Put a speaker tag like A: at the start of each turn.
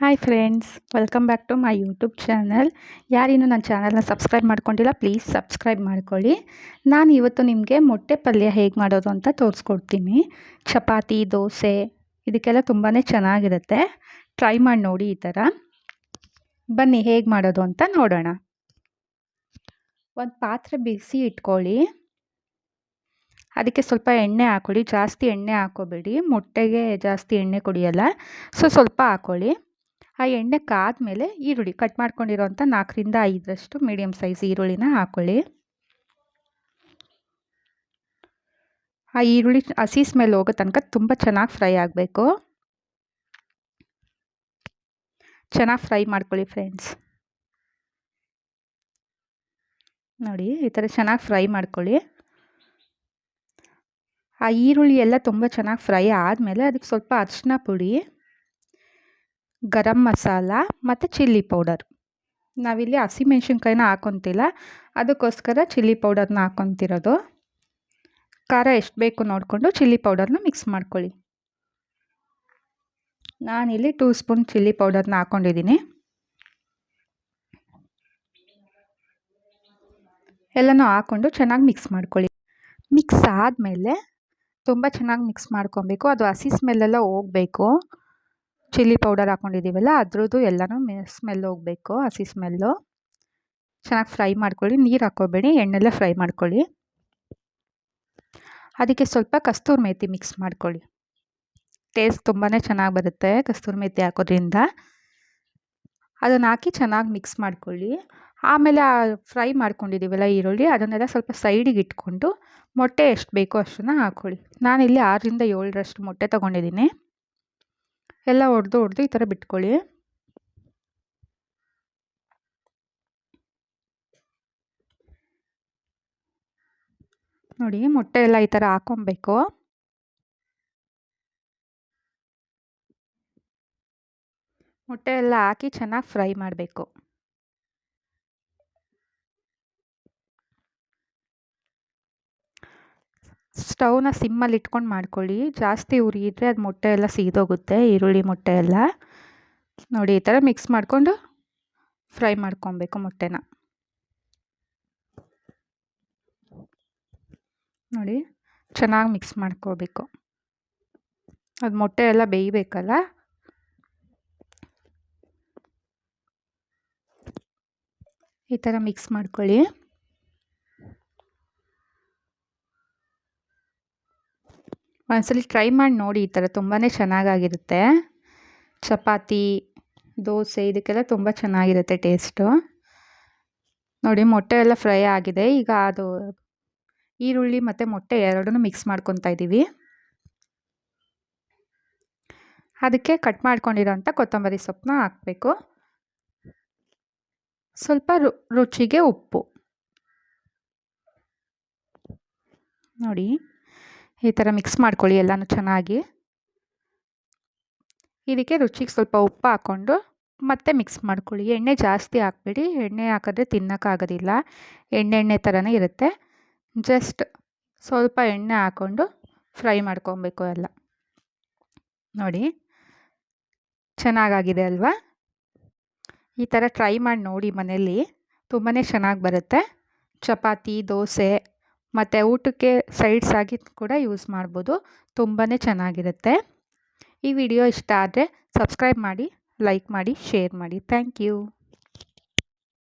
A: Hi friends welcome back to my YouTube channel ಯಾರಿನ್ನೂ ನನ್ನ ಚಾನಲ್ನ subscribe ಮಾಡ್ಕೊಂಡಿಲ್ಲ ಪ್ಲೀಸ್ ಸಬ್ಸ್ಕ್ರೈಬ್ ಮಾಡ್ಕೊಳ್ಳಿ. ನಾನು ಇವತ್ತು ನಿಮಗೆ ಮೊಟ್ಟೆ ಪಲ್ಯ ಹೇಗೆ ಮಾಡೋದು ಅಂತ ತೋರಿಸ್ಕೊಡ್ತೀನಿ. ಚಪಾತಿ, ದೋಸೆ, ಇದಕ್ಕೆಲ್ಲ ತುಂಬಾ ಚೆನ್ನಾಗಿರುತ್ತೆ. ಟ್ರೈ ಮಾಡಿ ನೋಡಿ ಈ ಥರ ಬನ್ನಿ ಹೇಗೆ ಮಾಡೋದು ಅಂತ ನೋಡೋಣ. ಒಂದು ಪಾತ್ರೆ ಬಿಸಿ ಇಟ್ಕೊಳ್ಳಿ. ಅದಕ್ಕೆ ಸ್ವಲ್ಪ ಎಣ್ಣೆ ಹಾಕೊಳ್ಳಿ ಜಾಸ್ತಿ ಎಣ್ಣೆ ಹಾಕೋಬೇಡಿ ಮೊಟ್ಟೆಗೆ ಜಾಸ್ತಿ ಎಣ್ಣೆ ಕುಡಿಯಲ್ಲ. ಸೊ ಸ್ವಲ್ಪ ಹಾಕೊಳ್ಳಿ ಆ ಎಣ್ಣೆ ಕಾದ್ಮೇಲೆ ಈರುಳ್ಳಿ ಕಟ್ ಮಾಡ್ಕೊಂಡಿರೋಂಥ ನಾಲ್ಕರಿಂದ ಐದರಷ್ಟು ಮೀಡಿಯಮ್ ಸೈಜ್ ಈರುಳ್ಳಿನ ಹಾಕ್ಕೊಳ್ಳಿ ಆ ಈರುಳ್ಳಿ ಹಸಿ ಸ್ಮೆಲ್ ಹೋಗೋ ತನಕ ತುಂಬ ಚೆನ್ನಾಗಿ ಫ್ರೈ ಆಗಬೇಕು. ಚೆನ್ನಾಗಿ ಫ್ರೈ ಮಾಡ್ಕೊಳ್ಳಿ ಫ್ರೆಂಡ್ಸ್ ನೋಡಿ, ಈ ಥರ ಚೆನ್ನಾಗಿ ಫ್ರೈ ಮಾಡ್ಕೊಳ್ಳಿ. ಆ ಈರುಳ್ಳಿ ಎಲ್ಲ ತುಂಬ ಚೆನ್ನಾಗಿ ಫ್ರೈ ಆದಮೇಲೆ ಅದಕ್ಕೆ ಸ್ವಲ್ಪ ಅರಿಶಿನ ಪುಡಿ. ಗರಂ ಮಸಾಲ ಮತ್ತು ಚಿಲ್ಲಿ ಪೌಡರ್. ನಾವಿಲ್ಲಿ ಹಸಿಮೆಣ್ಸಿನ್ಕಾಯಿನ ಹಾಕೊತಿಲ್ಲ, ಅದಕ್ಕೋಸ್ಕರ ಚಿಲ್ಲಿ ಪೌಡರ್ನ ಹಾಕೊತಿರೋದು. ಖಾರ ಎಷ್ಟು ಬೇಕು ನೋಡಿಕೊಂಡು ಚಿಲ್ಲಿ ಪೌಡರ್ನ ಮಿಕ್ಸ್ ಮಾಡ್ಕೊಳ್ಳಿ. ನಾನಿಲ್ಲಿ ಟೂ ಸ್ಪೂನ್ ಚಿಲ್ಲಿ ಪೌಡರ್ನ ಹಾಕ್ಕೊಂಡಿದ್ದೀನಿ ಎಲ್ಲನೂ ಹಾಕ್ಕೊಂಡು ಚೆನ್ನಾಗಿ ಮಿಕ್ಸ್ ಮಾಡ್ಕೊಳ್ಳಿ. ಮಿಕ್ಸ್ ಆದಮೇಲೆ ತುಂಬ ಚೆನ್ನಾಗಿ ಮಿಕ್ಸ್ ಮಾಡ್ಕೊಬೇಕು. ಅದು ಹಸಿ ಸ್ಮೆಲ್ಲೆಲ್ಲ ಹೋಗಬೇಕು. ಚಿಲ್ಲಿ ಪೌಡರ್ ಹಾಕ್ಕೊಂಡಿದ್ದೀವಲ್ಲ ಅದ್ರದ್ದು ಎಲ್ಲನೂ ಸ್ಮೆಲ್ ಹೋಗಬೇಕು, ಹಸಿ ಸ್ಮೆಲ್ಲು. ಚೆನ್ನಾಗಿ ಫ್ರೈ ಮಾಡ್ಕೊಳ್ಳಿ, ನೀರು ಹಾಕ್ಕೋಬೇಡಿ, ಎಣ್ಣೆಲ್ಲ ಫ್ರೈ ಮಾಡ್ಕೊಳ್ಳಿ. ಅದಕ್ಕೆ ಸ್ವಲ್ಪ ಕಸ್ತೂರಿ ಮೇಥಿ ಮಿಕ್ಸ್ ಮಾಡ್ಕೊಳ್ಳಿ. ಟೇಸ್ಟ್ ತುಂಬಾ ಚೆನ್ನಾಗಿ ಬರುತ್ತೆ ಕಸ್ತೂರಿ ಮೇಥಿ ಹಾಕೋದ್ರಿಂದ. ಅದನ್ನು ಹಾಕಿ ಚೆನ್ನಾಗಿ ಮಿಕ್ಸ್ ಮಾಡ್ಕೊಳ್ಳಿ. ಆಮೇಲೆ ಫ್ರೈ ಮಾಡ್ಕೊಂಡಿದ್ದೀವಲ್ಲ ಈರುಳ್ಳಿ, ಅದನ್ನೆಲ್ಲ ಸ್ವಲ್ಪ ಸೈಡಿಗೆ ಇಟ್ಕೊಂಡು ಮೊಟ್ಟೆ ಎಷ್ಟು ಬೇಕೋ ಅಷ್ಟನ್ನು ಹಾಕ್ಕೊಳ್ಳಿ ನಾನಿಲ್ಲಿ ಆರರಿಂದ ಏಳರಷ್ಟು ಮೊಟ್ಟೆ ತೊಗೊಂಡಿದ್ದೀನಿ. ಎಲ್ಲ ಹೊಡೆದು ಹೊಡೆದು ಈ ಥರ ಬಿಟ್ಕೊಳ್ಳಿ. ನೋಡಿ ಮೊಟ್ಟೆ ಎಲ್ಲ ಈ ಥರ ಹಾಕೊಬೇಕು ಮೊಟ್ಟೆ ಎಲ್ಲ ಹಾಕಿ ಚೆನ್ನಾಗಿ ಫ್ರೈ ಮಾಡಬೇಕು. ಸ್ಟವ್ನ ಸಿಮ್ಮಲ್ಲಿ ಇಟ್ಕೊಂಡು ಮಾಡ್ಕೊಳ್ಳಿ. ಜಾಸ್ತಿ ಉರಿಯಿದ್ರೆ ಅದು ಮೊಟ್ಟೆ ಎಲ್ಲ ಸೀದೋಗುತ್ತೆ, ಈರುಳ್ಳಿ ಮೊಟ್ಟೆ ಎಲ್ಲ. ನೋಡಿ, ಈ ಥರ ಮಿಕ್ಸ್ ಮಾಡಿಕೊಂಡು ಫ್ರೈ ಮಾಡ್ಕೊಬೇಕು ಮೊಟ್ಟೆನ. ನೋಡಿ, ಚೆನ್ನಾಗಿ ಮಿಕ್ಸ್ ಮಾಡ್ಕೋಬೇಕು. ಅದು ಮೊಟ್ಟೆ ಎಲ್ಲ ಬೇಯಬೇಕಲ್ಲ? ಈ ಥರ ಮಿಕ್ಸ್ ಮಾಡ್ಕೊಳ್ಳಿ. ಒಂದ್ಸಲಿ ಟ್ರೈ ಮಾಡಿ ನೋಡಿ, ಈ ಥರ ತುಂಬಾ ಚೆನ್ನಾಗಾಗಿರುತ್ತೆ. ಚಪಾತಿ, ದೋಸೆ, ಇದಕ್ಕೆಲ್ಲ ತುಂಬ ಚೆನ್ನಾಗಿರುತ್ತೆ ಟೇಸ್ಟು ನೋಡಿ, ಮೊಟ್ಟೆ ಎಲ್ಲ ಫ್ರೈ ಆಗಿದೆ. ಈಗ ಅದು ಈರುಳ್ಳಿ ಮತ್ತು ಮೊಟ್ಟೆ ಎರಡನ್ನೂ ಮಿಕ್ಸ್ ಮಾಡ್ಕೊತಾ ಇದ್ದೀವಿ. ಅದಕ್ಕೆ ಕಟ್ ಮಾಡ್ಕೊಂಡಿರೋಂಥ ಕೊತ್ತಂಬರಿ ಸೊಪ್ಪನ್ನ ಹಾಕಬೇಕು. ಸ್ವಲ್ಪ ರುಚಿಗೆ ಉಪ್ಪು. ನೋಡಿ. ಈ ಥರ ಮಿಕ್ಸ್ ಮಾಡ್ಕೊಳ್ಳಿ ಎಲ್ಲನೂ ಚೆನ್ನಾಗಿ. ಇದಕ್ಕೆ ರುಚಿಗೆ ಸ್ವಲ್ಪ ಉಪ್ಪು ಹಾಕ್ಕೊಂಡು ಮತ್ತೆ ಮಿಕ್ಸ್ ಮಾಡ್ಕೊಳ್ಳಿ. ಎಣ್ಣೆ ಜಾಸ್ತಿ ಹಾಕ್ಬೇಡಿ. ಎಣ್ಣೆ ಹಾಕಿದ್ರೆ ತಿನ್ನೋಕ್ಕಾಗೋದಿಲ್ಲ ಎಣ್ಣೆ ಎಣ್ಣೆ ಥರನೇ ಇರುತ್ತೆ. ಜಸ್ಟ್ ಸ್ವಲ್ಪ ಎಣ್ಣೆ ಹಾಕ್ಕೊಂಡು ಫ್ರೈ ಮಾಡ್ಕೊಬೇಕು ಎಲ್ಲ. ನೋಡಿ. ಚೆನ್ನಾಗಾಗಿದೆ ಅಲ್ವಾ? ಈ ಥರ ಟ್ರೈ ಮಾಡಿ ನೋಡಿ ಮನೇಲಿ ತುಂಬಾ ಚೆನ್ನಾಗಿ ಬರುತ್ತೆ. ಚಪಾತಿ, ದೋಸೆ. ಮತ್ತು ಊಟಕ್ಕೆ ಸೈಡ್ಸ್ ಆಗಿ ಕೂಡ ಯೂಸ್ ಮಾಡ್ಬೋದು. ತುಂಬಾ ಚೆನ್ನಾಗಿರುತ್ತೆ. ಈ ವಿಡಿಯೋ ಇಷ್ಟ ಆದರೆ ಸಬ್ಸ್ಕ್ರೈಬ್ ಮಾಡಿ, ಲೈಕ್ ಮಾಡಿ, ಶೇರ್ ಮಾಡಿ. Thank you.